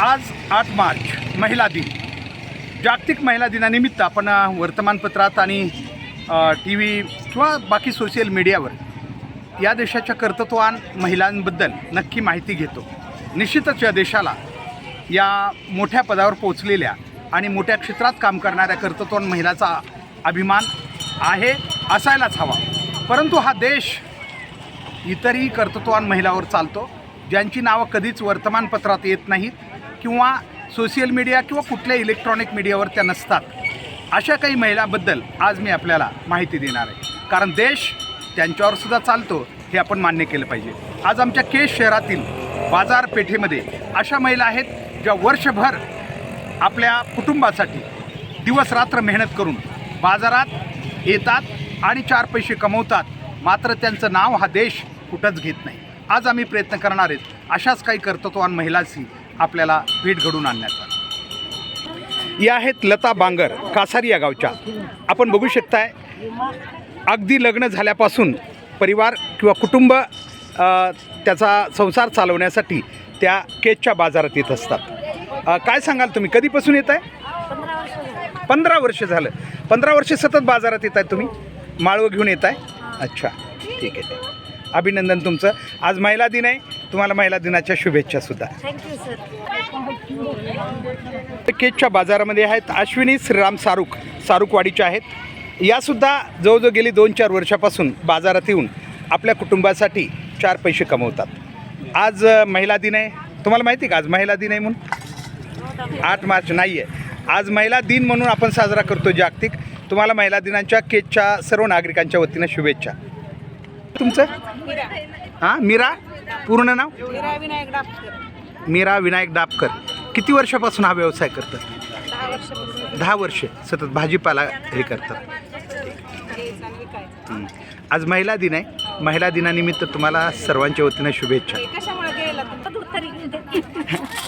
आज आठ मार्च महिला दिन. जागतिक महिला दिनानिमित्त आपण वर्तमानपत्रात आणि टी व्ही किंवा बाकी सोशल मीडियावर या देशाच्या कर्तृत्वान महिलांबद्दल नक्की माहिती घेतो. निश्चितच या देशाला या मोठ्या पदावर पोचलेल्या आणि मोठ्या क्षेत्रात काम करणाऱ्या कर्तृत्वान महिलाचा अभिमान आहे असायलाच हवा. परंतु हा देश इतरही कर्तृत्वान महिलावर चालतो ज्यांची नावं कधीच वर्तमानपत्रात येत नाहीत. किंवा सोशल मीडिया किंवा कुठल्या इलेक्ट्रॉनिक मीडियावर त्या नसतात. अशा काही महिलांबद्दल आज मी आपल्याला माहिती देणार आहे. कारण देश त्यांच्यावर सुद्धा चालतो हे आपण मान्य केलं पाहिजे. आज आमच्या केस शहरातील बाजारपेठेमध्ये अशा महिला आहेत ज्या वर्षभर आपल्या कुटुंबासाठी दिवस रात्र मेहनत करून बाजारात येतात आणि चार पैसे कमवतात. मात्र त्यांचं नाव हा देश कुठंच घेत नाही. आज आम्ही प्रयत्न करणार आहेत अशाच काही कर्तृत्वान महिलांशी आपल्याला भेट घडून आणण्याचा. या आहेत लता बांगर कासारी या गावच्या. आपण बघू शकताय अगदी लग्न झाल्यापासून परिवार किंवा कुटुंब त्याचा संसार चालवण्यासाठी त्या केकच्या बाजारात येत असतात. काय सांगाल तुम्ही? कधीपासून येत आहे? पंधरा वर्ष पंधरा वर्ष झालं. पंधरा वर्ष सतत बाजारात येत आहे तुम्ही? माळवं घेऊन येत आहे? अच्छा ठीक आहे. अभिनंदन तुमचं. आज महिला दिन आहे. तुम्हाला महिला दिनाच्या शुभेच्छा सुद्धा. केकच्या बाजारामध्ये आहेत अश्विनी श्रीराम सारुक सारुकवाडीच्या आहेत. यासुद्धा जवळजवळ गेली दोन चार वर्षापासून बाजारात येऊन आपल्या कुटुंबासाठी चार पैसे कमवतात. आज महिला दिन आहे. तुम्हाला माहिती आहे का आज महिला दिन आहे म्हणून? आठ मार्च नाही आहे आज महिला दिन म्हणून आपण साजरा करतो जागतिक. तुम्हाला महिला दिनाच्या केकच्या सर्व नागरिकांच्या वतीनं शुभेच्छा. तुमचं? हां मीरा? पूर्ण नाव? मीरा विनायक डापकर. मीरा विनायक डापकर. किती वर्षापासून हा व्यवसाय करतात? दहा वर्षे. सतत भाजीपाला हे करतात. आज महिला दिन आहे. महिला दिनानिमित्त तुम्हाला सर्वांच्या वतीनं शुभेच्छा.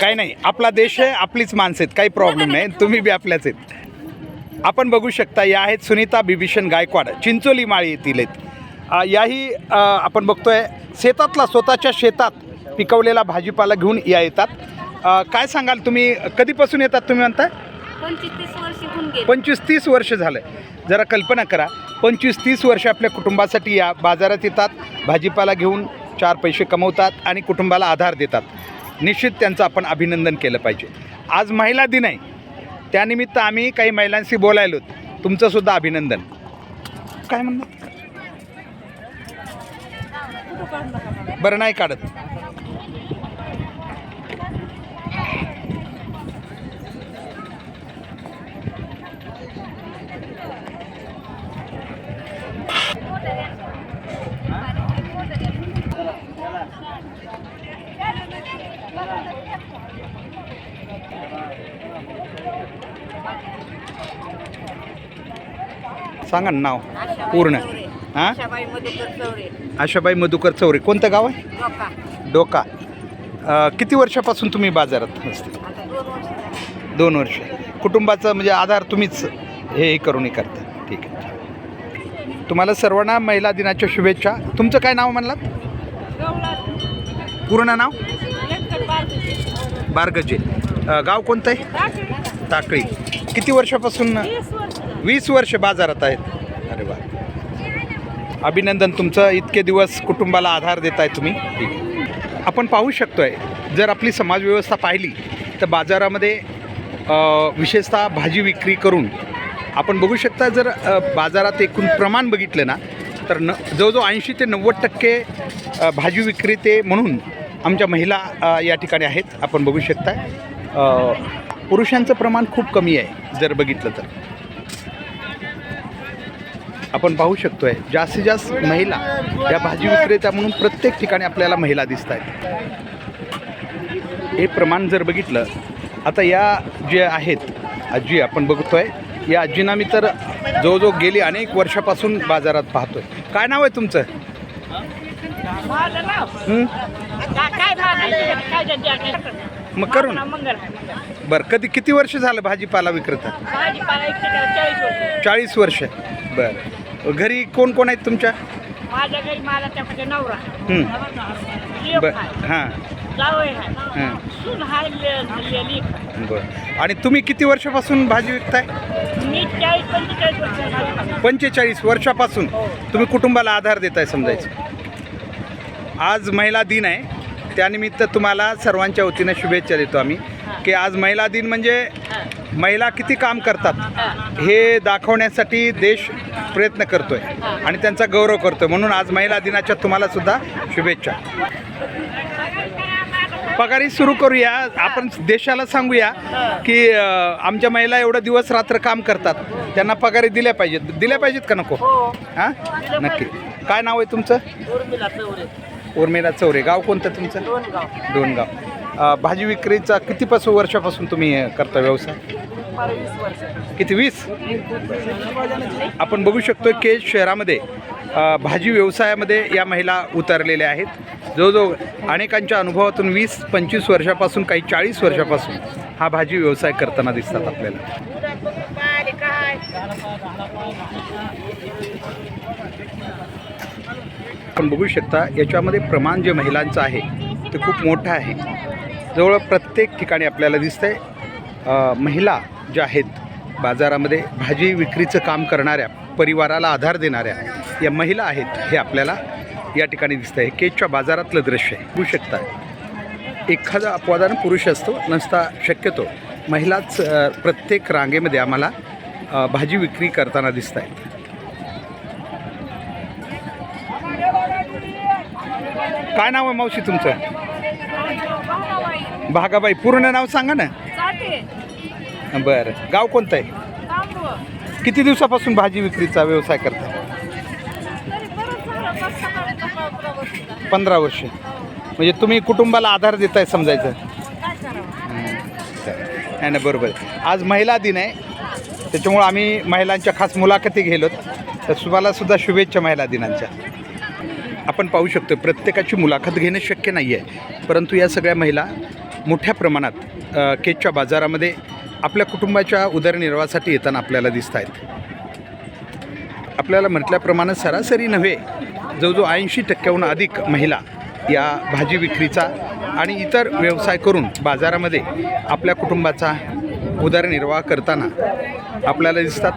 काय नाही. आपला देश आहे आपलीच माणसं आहेत. काही प्रॉब्लेम नाही. तुम्ही बी आपल्याच आहेत. आपण बघू शकता या आहेत सुनीता बिभीषण गायकवाड. चिंचोली माळी येथील आहेत. याही आपण बघतोय शेतातला स्वतःच्या शेतात पिकवलेला भाजीपाला घेऊन या येतात. काय सांगाल तुम्ही कधीपासून येतात तुम्ही म्हणताय? पंचवीस तीस वर्ष होऊन गेले. पंचवीस तीस वर्ष झालं जरा कल्पना करा पंचवीस तीस वर्ष आपल्या कुटुंबासाठी या बाजारात येतात भाजीपाला घेऊन चार पैसे कमवतात आणि कुटुंबाला आधार देतात. निश्चित त्यांचं आपण अभिनंदन केलं पाहिजे. आज महिला दिन आहे. त्यानिमित्त आम्ही काही महिलांशी बोलायलो तुमचंसुद्धा अभिनंदन. काय म्हणणार? बरं नाही काढत. सांगा ना नाव. पूर्ण. हां? आशाबाई मधुकर चौरे. कोणतं गाव आहे? डोका. अ, किती वर्षापासून तुम्ही बाजारात असते दोन वर्ष झाली. दोन वर्ष. कुटुंबाचं म्हणजे आधार तुम्हीच हे हे करून हे करता. ठीक आहे. तुम्हाला सर्वांना महिला दिनाच्या शुभेच्छा. तुमचं काय नाव म्हणलात? पूर्ण नाव. बारगजे. अ, गाव कोणतं आहे? टाकळी. किती वर्षापासून? वीस वर्ष. झाली. वीस वर्ष बाजारात आहेत. अरे वा. अभिनंदन तुमचं इतके दिवस कुटुंबाला आधार देत आहे तुम्ही आहे. आपण पाहू शकतोय जर आपली समाजव्यवस्था पाहिली तर बाजारामध्ये विशेषतः भाजी विक्री करून आपण बघू शकता जर बाजारात एकूण प्रमाण बघितलं ना तर न जवळजवळ ऐंशी ते नव्वद टक्के भाजी विक्रेते म्हणून आमच्या महिला या ठिकाणी आहेत. आपण बघू शकता पुरुषांचं प्रमाण खूप कमी आहे जर बघितलं तर. आपण पाहू शकतोय जास्तीत जास्त महिला या भाजी विक्रेत्या म्हणून प्रत्येक ठिकाणी आपल्याला महिला दिसत आहेत हे प्रमाण जर बघितलं आता या जे आहेत आजी आपण बघतोय या आजींना मी तर जवळजवळ गेली अनेक वर्षापासून बाजारात पाहतोय काय नाव आहे तुमचं हं? काय? मग करू मंगल आहे. बरं कधी किती वर्ष झालं भाजीपाला विक्रेता? भाजीपाला एकशे चाळीस वर्ष. चाळीस वर्ष बरं. घरी कोण कोण आहेत तुमच्या? माझ्या घरी मला त्यामध्ये नवरा. हं. बर आहे. हां. जावई आहे हां. सून हाय ले- लेली बरं. आणि तुम्ही किती वर्षापासून भाजी विकताय? मी चाळीस पंचेचाळीस वर्ष पंचेचाळीस वर्षापासून. तुम्ही कुटुंबाला आधार देताय समजायचं. आज महिला दिन आहे. त्यानिमित्त तुम्हाला सर्वांच्या वतीनं शुभेच्छा देतो आम्ही. की आज महिला दिन म्हणजे महिला किती काम करतात हे दाखवण्यासाठी देश प्रयत्न करतोय आणि त्यांचा गौरव करतोय. म्हणून आज महिला दिनाच्या तुम्हाला सुद्धा शुभेच्छा. पगारी सुरू करूया. आपण देशाला सांगूया की आमच्या महिला एवढं दिवस रात्र काम करतात. त्यांना पगारी दिल्या पाहिजेत. दिल्या पाहिजेत का नको? हां. नक्की. काय नाव आहे तुमचं? उर्मिला चौरे गाव कोणतं तुमचं? दोन गाव दोन गाव अं, भाजी विक्रीचा कितीपासून वर्षापासून तुम्ही अं, करता व्यवसाय? किती वीस? आपण बघू शकतो की शहरामध्ये अ, भाजी व्यवसायामध्ये या महिला उतरलेल्या आहेत. जवळजवळ अनेकांच्या अनुभवातून वीस पंचवीस वर्षापासून काही चाळीस वर्षापासून हा भाजी व्यवसाय करताना दिसतात आपल्याला. आपण बघू शकता याच्यामध्ये प्रमाण जे महिलांचं आहे ते खूप मोठं आहे. जवळ प्रत्येक ठिकाणी आपल्याला दिसतं आहे महिला ज्या आहेत बाजारामध्ये भाजी विक्रीचं काम करणाऱ्या परिवाराला आधार देणाऱ्या या महिला आहेत हे आपल्याला या ठिकाणी दिसतं आहे केजच्या बाजारातलं दृश्य आहे. बघू शकता एखादा अपवादानं पुरुष असतो नसता शक्यतो. महिलाच प्रत्येक रांगेमध्ये आम्हाला भाजी विक्री करताना दिसत आहेत काय नाव आहे मावशी तुमचं? भागाबाई. पूर्ण नाव सांगा ना. बरं. गाव कोणतं आहे? किती दिवसापासून भाजी विक्रीचा व्यवसाय करता? पंधरा वर्ष म्हणजे तुम्ही कुटुंबाला आधार देताय समजायचं. नाही ना बरोबर. आज महिला दिन आहे. त्याच्यामुळं आम्ही महिलांच्या खास मुलाखती गेलोत तर तुम्हाला सुद्धा शुभेच्छा महिला दिनांच्या. आपण पाहू शकतो प्रत्येकाची मुलाखत घेणं शक्य नाही आहे परंतु या सगळ्या महिला मोठ्या प्रमाणात केकच्या बाजारामध्ये आपल्या कुटुंबाच्या उदरनिर्वाहासाठी येताना आपल्याला दिसत आहेत आपल्याला म्हटल्याप्रमाणे सरासरी नव्हे जवळजवळ ऐंशी टक्क्याहून अधिक महिला या भाजी विक्रीचा आणि इतर व्यवसाय करून बाजारामध्ये आपल्या कुटुंबाचा उदरनिर्वाह करताना आपल्याला दिसतात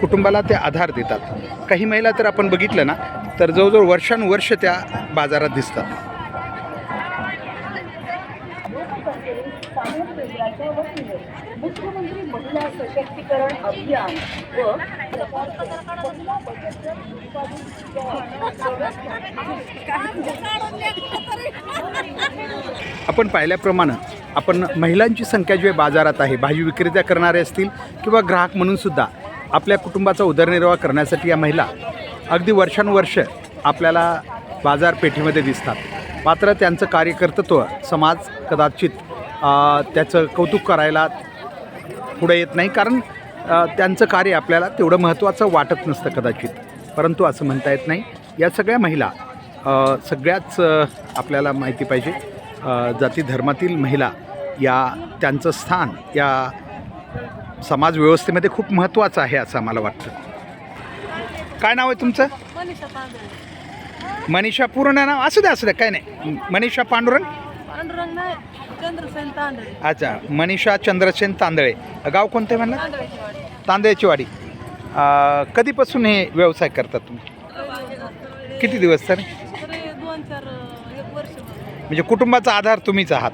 कुटुंबाला ते आधार देतात. काही महिला तर आपण बघितलं ना तर जवळजवळ वर्षानुवर्ष त्या बाजारात दिसतात. मुख्यमंत्री महिला सशक्तीकरण अभियान व आपण पाहिल्याप्रमाणे आपण महिलांची संख्या जी आहे बाजारात आहे भाजी विक्रेत्या करणारे असतील किंवा ग्राहक म्हणूनसुद्धा आपल्या कुटुंबाचा उदरनिर्वाह करण्यासाठी या महिला अगदी वर्षानुवर्ष आपल्याला बाजारपेठेमध्ये दिसतात. मात्र त्यांचं कार्यकर्तृत्व समाज कदाचित त्याचं कौतुक करायला पुढे येत नाही. कारण त्यांचं कार्य आपल्याला तेवढं महत्त्वाचं वाटत नसतं कदाचित. परंतु असं म्हणता येत नाही. या सगळ्या महिला सगळ्याच आपल्याला माहिती पाहिजे. जाती धर्मातील महिला या त्यांचं स्थान या समाज व्यवस्थेमध्ये खूप महत्त्वाचं आहे असं आम्हाला वाटतं. काय नाव आहे तुमचं? मनीषा पूर्ण नाव? असू द्या असू द्या काय नाही. मनीषा पांडुरंग? अच्छा मनीषा चंद्रसेन तांदळे. गाव कोणते म्हणलं? तांदळाची वाडी. कधीपासून हे व्यवसाय करतात तुम्ही? किती दिवस वर्ष. म्हणजे कुटुंबाचा आधार तुम्हीच आहात.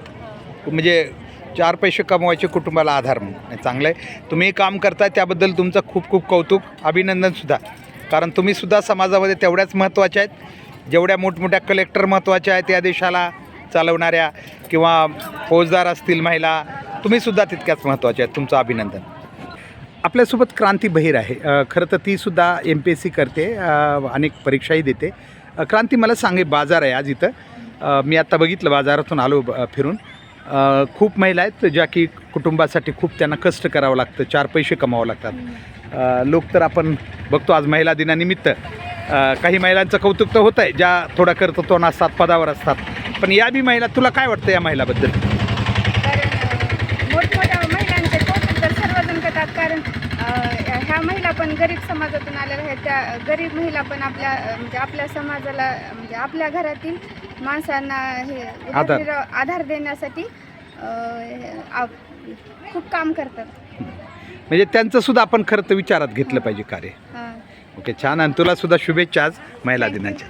म्हणजे चार पैसे कमवायचे कुटुंबाला आधार म्हणून. चांगलं आहे. तुम्ही काम करताय त्याबद्दल तुमचं खूप खूप कौतुक अभिनंदनसुद्धा कारण तुम्हीसुद्धा समाजामध्ये तेवढ्याच महत्त्वाच्या आहेत. जेवढ्या मोठमोठ्या कलेक्टर महत्त्वाच्या आहेत या देशाला चालवणाऱ्या किंवा फौजदार असतील महिला तुम्हीसुद्धा तितक्याच महत्त्वाच्या आहेत. तुमचं अभिनंदन. आपल्यासोबत क्रांती बहिर आहे. खरं तर तीसुद्धा एम पी एस सी करते. अनेक परीक्षाही देते. क्रांती मला सांगे बाजार आहे आज इथं. मी आत्ता बघितलं बाजारातून आलो फिरून. खूप महिला आहेत ज्या की कुटुंबासाठी खूप त्यांना कष्ट करावं लागतं चार पैसे कमावं लागतात. लोक तर आपण बघतो आज महिला दिनानिमित्त. काही महिलांचं कौतुक तर होतं आहे ज्या थोडा तोंड असतात पदावर असतात. पण या बी महिला तुला काय वाटतं या महिलाबद्दल? मोठमोठ्या महिलांचे कौतुक तर सर्वजण करतात. कारण ह्या महिला पण गरीब समाजातून आलेल्या आहेत. त्या गरीब महिला पण आपल्या म्हणजे आपल्या समाजाला म्हणजे आपल्या घरातील माणसांना हे आधार. उदरनिर्वाह- आधार देण्यासाठी अं, खूप काम करतात. म्हणजे त्यांचं सुद्धा आपण खरं तर विचारात घेतलं पाहिजे कार्य. हां. ओके छान. आणि तुला सुद्धा शुभेच्छा आज महिला दिनाच्या